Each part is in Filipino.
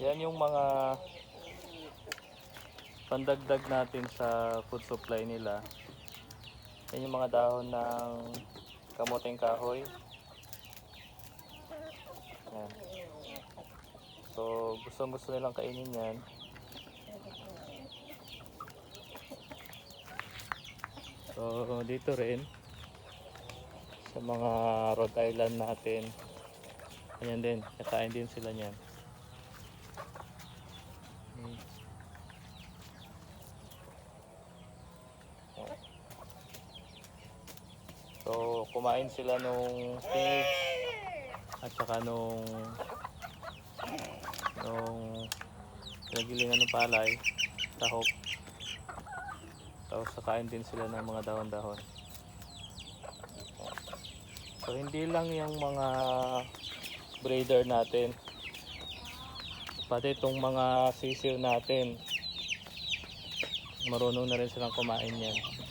Yan yung mga pandagdag natin sa food supply nila. Yan yung mga dahon ng kamoteng kahoy. Yan. So, gusto gusto nilang kainin yan. So, dito rin sa mga Rhode Island natin. Ayan din, kakain din sila niyan. So, kumain sila nung seeds at saka nung nung nagilingan ng palay, tahok. Tapos kakain din sila ng mga dahon-dahon. So hindi lang yung mga breeder natin. Pati itong mga sisiw natin. Marunong na rin silang kumain. Yan.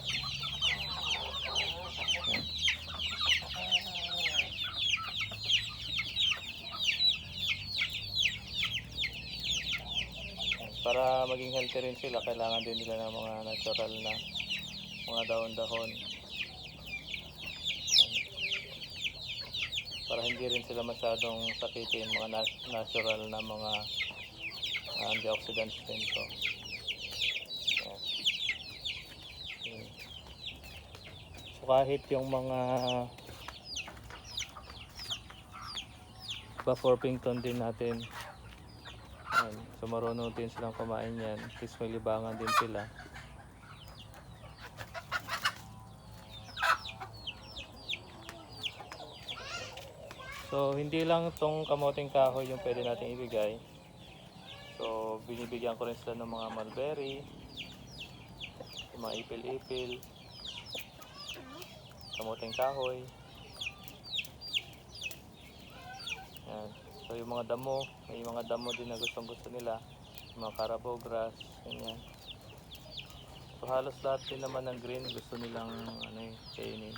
Para maging healthy rin sila, kailangan din nila ng mga natural na mga dahon-dahon. Para hindi rin sila masyadong sakitin mga nat- natural na mga uh, antioxidants din to. Hmm. So kahit yung mga Bafforpington din natin Ayan. So marunong din silang kumain yan. Least may libangan din sila. So hindi lang itong kamoting kahoy yung pwede natin ibigay. So binibigyan ko rin sila ng mga mulberry, yung mga ipil-ipil, kamoting kahoy. Yan. So yung mga damo, may mga damo din na gustong gusto nila. Yung mga carabao grass, ganyan. So halos lahat din naman ng green gusto nilang ano eh, kainin.